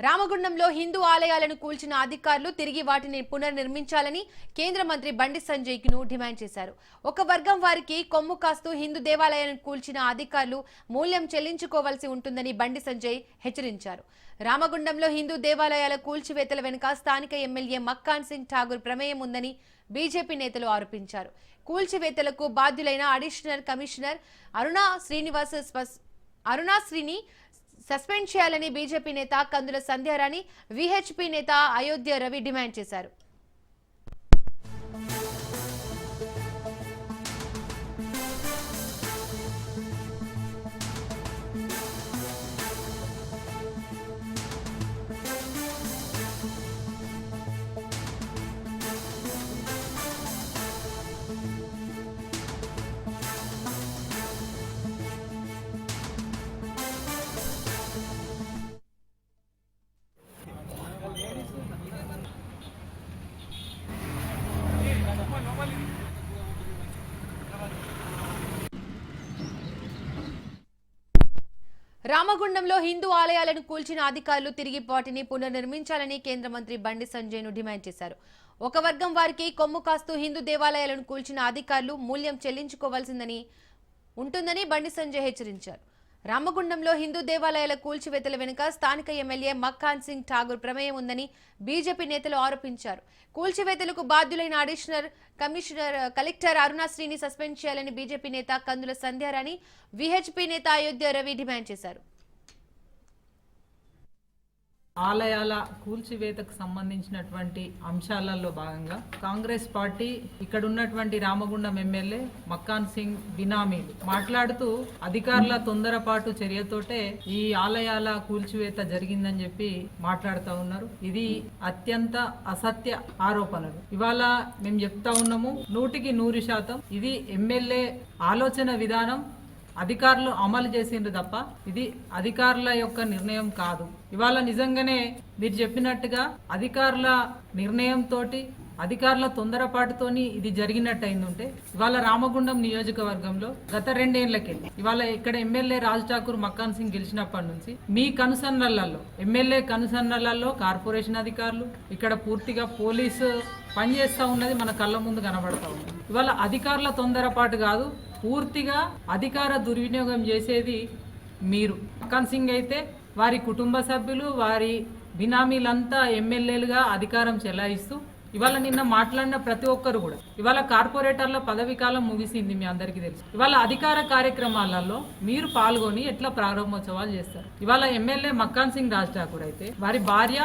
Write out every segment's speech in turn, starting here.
రామగుండంలో హిందూ ఆలయాలను కూల్చిన అధికారులు తిరిగి వాటిని పునర్నిర్మించాలని కేంద్ర మంత్రి బండి సంజయ్ను డిమాండ్ చేశారు. ఒక వర్గం వారికి కొమ్ము కాస్తూ హిందూ దేవాలయాలను కూల్చిన అధికారులు మూల్యం చెల్లించుకోవాల్సి ఉంటుందని బండి సంజయ్ హెచ్చరించారు. రామగుండంలో హిందూ దేవాలయాల కూల్చివేతల వెనుక స్థానిక ఎమ్మెల్యే మక్కాన్ సింగ్ ఠాగూర్ ప్రమేయం ఉందని బీజేపీ నేతలు ఆరోపించారు. కూల్చివేతలకు బాధ్యులైన అడిషనల్ కమిషనర్ అరుణా శ్రీనివాస్ స్పస్- అరుణాశ్రీని సస్పెండ్ చేయాలని బీజేపీ నేత కందుల సంధ్యారాణి విహెచ్పీ నేత అయోధ్య రవి డిమాండ్ చేశారు. రామగుండంలో హిందూ ఆలయాలను కూల్చిన అధికారులు తిరిగి వాటిని పునర్నిర్మించాలని కేంద్ర మంత్రి బండి సంజయ్ను డిమాండ్ చేశారు. ఒక వర్గం వారికి కొమ్ము కాస్తూ హిందూ దేవాలయాలను కూల్చిన అధికారులు మూల్యం చెల్లించుకోవాల్సిందని ఉంటుందని బండి సంజయ్ హెచ్చరించారు. రామగుండంలో హిందూ దేవాలయాల కూల్చివేతల వెనుక స్థానిక ఎమ్మెల్యే మక్కాన్ సింగ్ ఠాగూర్ ప్రమేయం ఉందని బీజేపీ నేతలు ఆరోపించారు. కూల్చివేతలకు బాధ్యులైన అడిషనల్ కమిషనర్ కలెక్టర్ అరుణాశ్రీని సస్పెండ్ చేయాలని బీజేపీ నేత కందుల సంధ్యారాణి విహెచ్పీ నేత అయోధ్య రవి డిమాండ్ చేశారు. ఆలయాల కూల్చివేతకు సంబంధించినటువంటి అంశాలలో భాగంగా కాంగ్రెస్ పార్టీ ఇక్కడ ఉన్నటువంటి రామగుండం ఎమ్మెల్యే మక్కాన్ సింగ్ బినామీలు మాట్లాడుతూ అధికారుల తొందరపాటు చర్యతోటే ఈ ఆలయాల కూల్చివేత జరిగిందని చెప్పి మాట్లాడుతూ ఉన్నారు. ఇది అత్యంత అసత్య ఆరోపణలు. ఇవాళ మేము చెప్తా ఉన్నాము నూటికి నూరు శాతం ఇది ఎమ్మెల్యే ఆలోచన విధానం అధికారులు అమలు చేసిండ్రు తప్ప ఇది అధికారుల యొక్క నిర్ణయం కాదు. ఇవాళ నిజంగానే మీరు చెప్పినట్టుగా అధికారుల నిర్ణయంతో అధికారుల తొందరపాటుతోని ఇది జరిగినట్టు అయిందంటే ఇవాళ రామగుండం నియోజకవర్గంలో గత రెండేళ్ళకెళ్ళి ఇవాళ ఇక్కడ ఎమ్మెల్యే రాజ్ ఠాకూర్ మక్కాన్ సింగ్ గెలిచినప్పటి నుంచి మీ కనుసన్నలలో ఎమ్మెల్యే కనుసన్నలలో కార్పొరేషన్ అధికారులు ఇక్కడ పూర్తిగా పోలీసు పనిచేస్తా ఉన్నది మన కళ్ళ ముందు కనబడతా ఉంది. ఇవాళ అధికారుల తొందరపాటు కాదు పూర్తిగా అధికార దుర్వినియోగం చేసేది మీరు. మక్కాన్ సింగ్ అయితే వారి కుటుంబ సభ్యులు వారి బినామీలంతా ఎమ్మెల్యేలుగా అధికారం చెలాయిస్తూ ఇవాళ నిన్న మాట్లాడిన ప్రతి ఒక్కరు కూడా ఇవాళ కార్పొరేటర్ల పదవి కాలం ముగిసింది మీ అందరికీ తెలుసు. ఇవాళ అధికార కార్యక్రమాలలో మీరు పాల్గొని ఎట్లా ప్రారంభోత్సవాలు చేస్తారు? ఇవాళ ఎమ్మెల్యే మక్కాన్ సింగ్ రాజ్ ఠాకూర్ అయితే వారి భార్య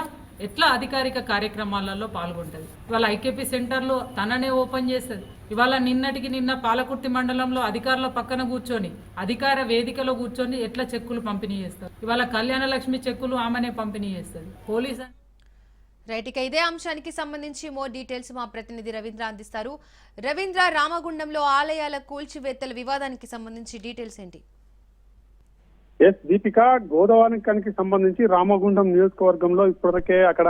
ఎట్లా అధికారిక కార్యక్రమాలలో పాల్గొంటది? ఇవాళ ఐకేపీ సెంటర్లో తననే ఓపెన్ చేస్తుంది. ఇవాళ నిన్నటికి నిన్న పాలకుర్తి మండలంలో అధికారుల పక్కన కూర్చొని అధికార వేదికలో కూర్చొని ఎట్లా చెక్కులు పంపిణీ చేస్తారు? ఇవాళ కళ్యాణ లక్ష్మి చెక్కులు ఆమెనే పంపిణీ చేస్తుంది. పోలీస్ రైట్ ఇక ఇదే అంశానికి సంబంధించి మోర్ డీటెయిల్స్ మా ప్రతినిధి రవీంద్ర అందిస్తారు. రవీంద్ర రామగుండంలో ఆలయాల కూల్చివేత్తల వివాదానికి సంబంధించి డీటెయిల్స్ ఏంటి? ఎస్ దీపిక గోదావరికానికి సంబంధించి రామగుండం నియోజకవర్గంలో ఇప్పటికే అక్కడ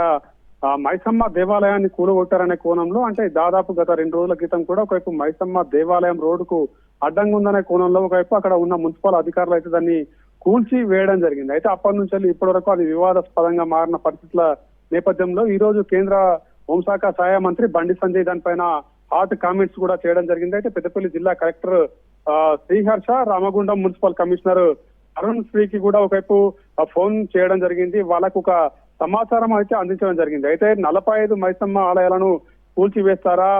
మైసమ్మ దేవాలయాన్ని కూలగొట్టారనే కోణంలో అంటే దాదాపు గత రెండు రోజుల క్రితం కూడా ఒకవైపు మైసమ్మ దేవాలయం రోడ్డుకు అడ్డంగా ఉందనే కోణంలో ఒకవైపు అక్కడ ఉన్న మున్సిపల్ అధికారులు అయితే దాన్ని కూల్చి వేయడం జరిగింది. అయితే అప్పటి నుంచి వెళ్ళి ఇప్పటి వరకు అది వివాదాస్పదంగా మారిన పరిస్థితుల నేపథ్యంలో ఈ రోజు కేంద్ర హోంశాఖ సహాయ మంత్రి బండి సంజయ్ దానిపైన హాట్ కామెంట్స్ కూడా చేయడం జరిగింది. అయితే పెద్దపల్లి జిల్లా collector Sriharsha Ramagundam municipal commissioner Arun శ్రీకి కూడా ఒకవైపు ఫోన్ చేయడం జరిగింది. వాళ్ళకు ఒక సమాచారం అయితే అందించడం జరిగింది. అయితే నలభై ఐదు మైసమ్మ ఆలయాలను కూల్చివేస్తారా?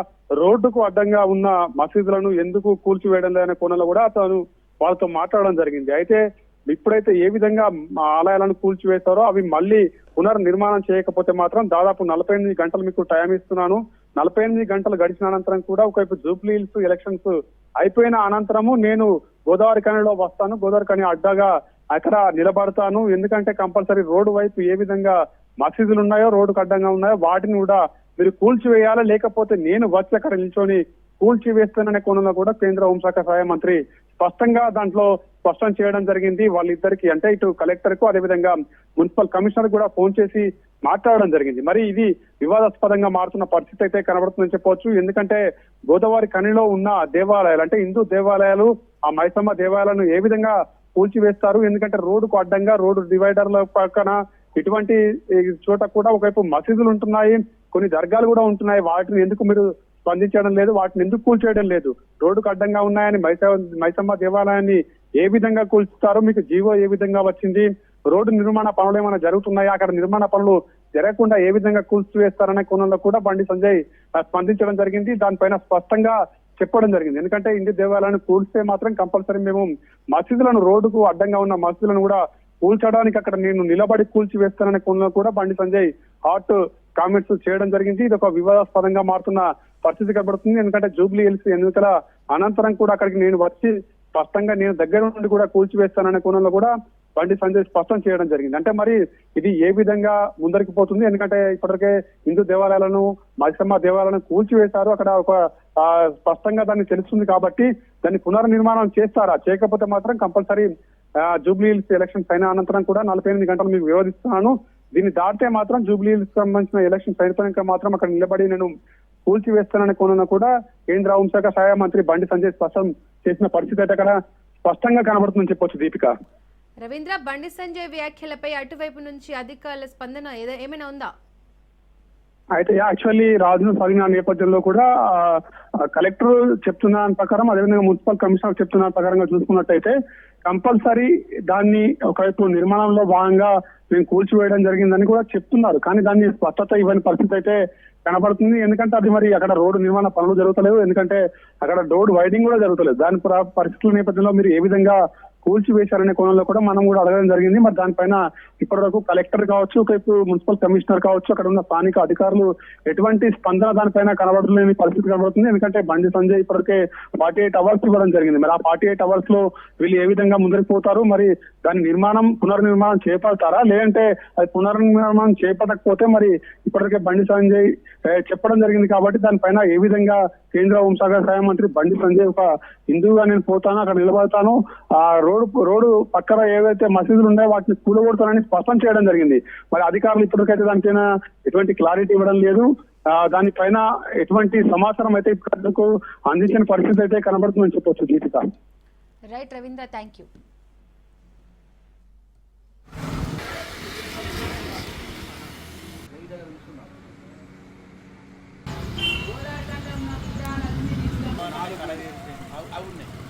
రోడ్డుకు అడ్డంగా ఉన్న మసీదులను ఎందుకు కూల్చివేయడం లేదనే కోణంలో కూడా అతను వాళ్ళతో మాట్లాడడం జరిగింది. అయితే ఇప్పుడైతే ఏ విధంగా ఆలయాలను కూల్చివేస్తారో అవి మళ్ళీ పునర్నిర్మాణం చేయకపోతే మాత్రం దాదాపు నలభై ఎనిమిది గంటలు మీకు టైం ఇస్తున్నాను. నలభై ఎనిమిది గంటలు గడిచిన అనంతరం కూడా ఒకవైపు జూబ్లీ హిల్స్ ఎలక్షన్స్ అయిపోయిన అనంతరము నేను గోదావరి కనిలో వస్తాను. గోదావరి కని అడ్డగా అక్కడ నిలబడతాను. ఎందుకంటే కంపల్సరీ రోడ్డు వైపు ఏ విధంగా మసీదులు ఉన్నాయో రోడ్డుకు అడ్డంగా ఉన్నాయో వాటిని కూడా మీరు కూల్చివేయాలా? లేకపోతే నేను వచ్చి అక్కడ నిల్చొని కూల్చివేస్తాననే కోణంలో కూడా కేంద్ర హోంశాఖ సహాయ మంత్రి స్పష్టంగా దాంట్లో స్పష్టం చేయడం జరిగింది. వాళ్ళిద్దరికి అంటే ఇటు కలెక్టర్కు అదేవిధంగా మున్సిపల్ కమిషనర్ కూడా ఫోన్ చేసి మాట్లాడడం జరిగింది. మరి ఇది వివాదాస్పదంగా మారుతున్న పరిస్థితి అయితే కనబడుతుందని చెప్పవచ్చు. ఎందుకంటే గోదావరి కనిలో ఉన్న దేవాలయాలు అంటే హిందూ దేవాలయాలు ఆ మైసమ్మ దేవాలయాలను ఏ విధంగా కూల్చివేస్తారు? ఎందుకంటే రోడ్డుకు అడ్డంగా రోడ్డు డివైడర్ల పక్కన ఇటువంటి చోట కూడా ఒకవైపు మసీదులు ఉంటున్నాయి కొన్ని దర్గాలు కూడా ఉంటున్నాయి. వాటిని ఎందుకు మీరు స్పందించడం లేదు? వాటిని ఎందుకు కూల్చేయడం లేదు? రోడ్డుకు అడ్డంగా ఉన్నాయని మైస మైసమ్మ దేవాలయాన్ని ఏ విధంగా కూల్చుతారు మీకు జీవో ఏ విధంగా వచ్చింది? రోడ్డు నిర్మాణ పనులు ఏమైనా జరుగుతున్నాయా? అక్కడ నిర్మాణ పనులు జరగకుండా ఏ విధంగా కూల్చివేస్తారనే కోణంలో కూడా బండి సంజయ్ ఆ, స్పందించడం జరిగింది. దానిపైన స్పష్టంగా చెప్పడం జరిగింది. ఎందుకంటే ఇంటి దేవాలయాన్ని కూల్స్తే మాత్రం కంపల్సరీ మేము మసీదులను రోడ్డుకు అడ్డంగా ఉన్న మసీదులను కూడా కూల్చడానికి అక్కడ నేను నిలబడి కూల్చివేస్తాననే కోణంలో కూడా బండి సంజయ్ హాట్ కామెంట్స్ చేయడం జరిగింది. ఇది ఒక వివాదాస్పదంగా మారుతున్న పరిస్థితి కనబడుతుంది. ఎందుకంటే జూబ్లీ హిల్స్ ఎన్నికల అనంతరం కూడా అక్కడికి నేను వచ్చి స్పష్టంగా నేను దగ్గర నుండి కూడా కూల్చివేస్తాననే కోణంలో కూడా బండి సంజయ్ స్పష్టం చేయడం జరిగింది. అంటే మరి ఇది ఏ విధంగా ముందరికి పోతుంది? ఎందుకంటే ఇప్పటికే హిందూ దేవాలయాలను మైసమ్మ దేవాలయాలను కూల్చివేశారు. అక్కడ ఒక స్పష్టంగా దాన్ని తెలుస్తుంది కాబట్టి దాన్ని పునర్నిర్మాణం చేస్తారా? చేయకపోతే మాత్రం కంపల్సరీ జూబ్లీ హిల్స్ ఎలక్షన్స్ అయిన అనంతరం కూడా నలభై ఎనిమిది గంటలు మీకు వివరిస్తున్నాను దీన్ని దాటితే మాత్రం జూబ్లీ హిల్స్ సంబంధించిన ఎలక్షన్స్ అయిపోయినాక మాత్రం అక్కడ నిలబడి నేను కూల్చివేస్తానని కోణంలో కూడా కేంద్ర హోంశాఖ సహాయ మంత్రి బండి సంజయ్ స్పష్టం చేసిన పరిస్థితి అయితే అక్కడ స్పష్టంగా కనబడుతుందని చెప్పొచ్చు దీపిక. రవీంద్ర బండి సంజయ్ వ్యాఖ్యలపై అటువైపు నుంచి అధికారుల స్పందన ఏమైనా ఉందా? అయితే యాక్చువల్లీ రాజును సాగిన నేపథ్యంలో కూడా కలెక్టర్ చెప్తున్న ప్రకారం అదేవిధంగా మున్సిపల్ కమిషనర్ చెప్తున్న ప్రకారంగా చూసుకున్నట్టయితే కంపల్సరీ దాన్ని ఒకవైపు నిర్మాణంలో భాగంగా మేము కూల్చివేయడం జరిగిందని కూడా చెప్తున్నారు. కానీ దాన్ని స్పష్టత ఇవ్వని పరిస్థితి అయితే కనబడుతుంది. ఎందుకంటే అది మరి అక్కడ రోడ్డు నిర్మాణ పనులు జరుగుతలేవు. ఎందుకంటే అక్కడ రోడ్ వైడింగ్ కూడా జరుగుతలేదు. దాని పరిస్థితుల నేపథ్యంలో మీరు ఏ విధంగా కూల్చివేశారనే కోణంలో కూడా మనం కూడా అడగడం జరిగింది. మరి దానిపైన ఇప్పటివరకు కలెక్టర్ కావచ్చు ఒకవైపు మున్సిపల్ కమిషనర్ కావచ్చు అక్కడ ఉన్న స్థానిక అధికారులు ఎటువంటి స్పందన దానిపైన కనబడలేని పరిస్థితి కనబడుతుంది. ఎందుకంటే బండి సంజయ్ ఇప్పటికే ఫార్టీ ఎయిట్ అవర్స్ ఇవ్వడం జరిగింది. మరి ఆ ఫార్టీ ఎయిట్ అవర్స్లో వీళ్ళు ఏ విధంగా ముందరికి పోతారు? మరి దాని నిర్మాణం పునర్నిర్మాణం చేపడతారా? లేదంటే అది పునర్నిర్మాణం చేపట్టకపోతే మరి ఇప్పటికే బండి సంజయ్ చెప్పడం జరిగింది కాబట్టి దానిపైన ఏ విధంగా కేంద్ర హోంశాఖ సహాయ మంత్రి బండి సంజయ్ ఒక హిందువుగా నేను పోతాను అక్కడ నిలబడతాను. ఆ రోడ్డు రోడ్డు పక్కన ఏవైతే మసీదులు ఉన్నాయో వాటిని కూలగొడతానని స్పష్టం చేయడం జరిగింది. మరి అధికారులు ఇప్పటికైతే దానిపైన ఎటువంటి క్లారిటీ ఇవ్వడం లేదు. దానిపైన ఎటువంటి సమాచారం అయితే ఇప్పటివరకు అందించిన పరిస్థితి అయితే కనబడుతుందని చెప్పొచ్చు Deepika. Right Ravindra thank you સારી રીતે. આવું નહીં.